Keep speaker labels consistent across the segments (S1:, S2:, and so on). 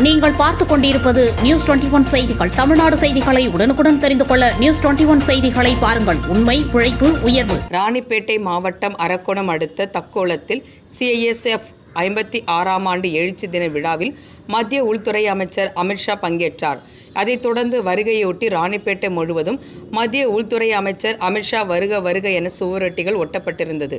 S1: நீங்கள் பார்த்துக் கொண்டிருப்பது நியூஸ் டுவெண்டி ஒன் செய்திகள். தமிழ்நாடு செய்திகளை உடனுக்குடன் தெரிந்து கொள்ள நியூஸ் டுவெண்டி ஒன் செய்திகளை பாருங்கள். உண்மை உழைப்பு உயர்வு.
S2: ராணிப்பேட்டை மாவட்டம் அரக்கோணம் அடுத்த தக்கோலத்தில் சிஐஎஸ்எஃப் ஐம்பத்தி ஆறாம் ஆண்டு எழுச்சி தின விழாவில் மத்திய உள்துறை அமைச்சர் அமித்ஷா பங்கேற்றார். அதைத் தொடர்ந்து வருகையொட்டி ராணிப்பேட்டை முழுவதும் மத்திய உள்துறை அமைச்சர் அமித்ஷா வருக வருக என சுவரொட்டிகள் ஒட்டப்பட்டிருந்தது.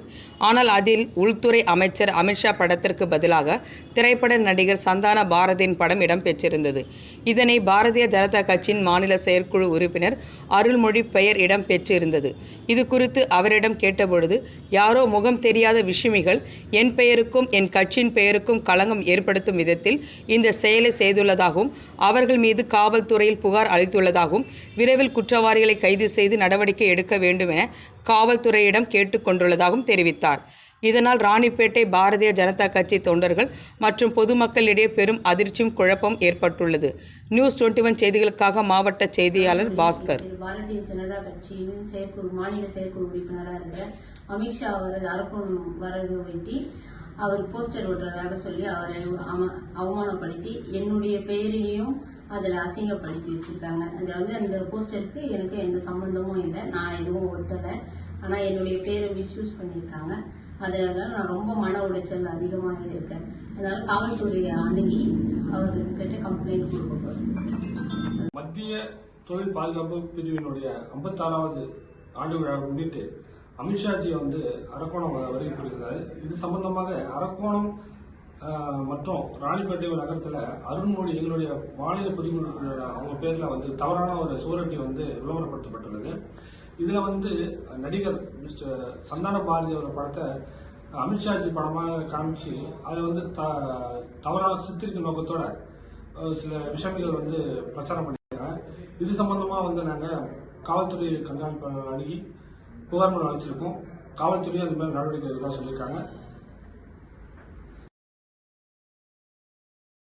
S2: ஆனால் அதில் உள்துறை அமைச்சர் அமித்ஷா படத்திற்கு பதிலாக திரைப்பட நடிகர் சந்தான பாரதியின் படம் இடம்பெற்றிருந்தது. இதனை பாரதிய ஜனதா கட்சியின் மாநில செயற்குழு உறுப்பினர் அருள்மொழி பெயர் இடம்பெற்றிருந்தது இது குறித்து அவரிடம் கேட்டபொழுது யாரோ முகம் தெரியாத விஷமிகள் என் பெயருக்கும் என் கட்சியின் பெயருக்கும் களங்கம் ஏற்படுத்தும் விதத்தில் இந்த செயலை செய்துள்ளதாகவும் அவர்கள் மீது காவல்துறையில் புகார் அளித்துள்ளதாகவும் விரைவில் குற்றவாளிகளை கைது செய்து நடவடிக்கை எடுக்க வேண்டும் என காவல்துறையிடம் கேட்டுக்கொண்டுள்ளதாகவும் தெரிவித்தார். இதனால் ராணிப்பேட்டை பாரதிய ஜனதா கட்சி தொண்டர்கள் மற்றும் பொதுமக்களிடையே பெரும் அதிர்ச்சியும் குழப்பம் ஏற்பட்டுள்ளது. நியூஸ் டுவெண்ட்டி ஒன் செய்திகளுக்காக மாவட்ட செய்தியாளர் பாஸ்கர்.
S3: பாரதிய ஜனதா கட்சியின் செயற்குழு மாநில செயற்குழு உறுப்பினராக இருந்த அமித்ஷா அவரது அரக்கோணம் வரது வேண்டி அவர் போஸ்டர் ஓட்டுறதாக சொல்லி அவரை அவ- அவமானப்படுத்தி என்னுடைய பெயரையும் அதில் அசிங்கப்படுத்தி வச்சிருக்காங்க. அதில் வந்து அந்த போஸ்டருக்கு எனக்கு எந்த சம்மந்தமும் இல்லை. நான் எதுவும் ஒட்டலை. ஆனால் என்னுடைய பேரை மிஸ்யூஸ் பண்ணியிருக்காங்க. அதனால நான் ரொம்ப மன உளைச்சல் அதிகமாக இருக்கேன் அதனால காவல்துறையை அணுகி அவர்கிட்ட கம்ப்ளைண்ட் கொடுக்க போகிறேன்
S4: மத்திய தொழில் பாதுகாப்பு பிரிவினுடைய ஐம்பத்தாறாவது ஆண்டு விழாவை முன்னிட்டு அமித்ஷாஜி வந்து அரக்கோணம் வ- வருகை இது சம்பந்தமாக அரக்கோணம் மற்றும் ராணிப்பேட்டை நகரத்தில் அருண்மொழி எங்களுடைய மாநில பொதுக்குழு அவங்க பேரில் வந்து தவறான ஒரு சுவரொட்டி வந்து விளம்பரப்படுத்தப்பட்டுள்ளது. இதில் வந்து நடிகர் மிஸ்டர் சந்தான பாரதி ஒரு படத்தை அமித்ஷாஜி படமாக காமிச்சு அதை வந்து த தவறான சித்தரிக்கும் நோக்கத்தோட சில விஷயங்கள் வந்து பிரச்சாரம் பண்ணியிருக்காங்க. இது சம்பந்தமாக வந்து நாங்கள் காவல்துறை கண்காணிப்பாளர் அணுகி புகார் மனு அழைச்சிருக்கோம் காவல்துறையும் அது மாதிரி நடவடிக்கை எடுக்கிறதா சொல்லியிருக்காங்க.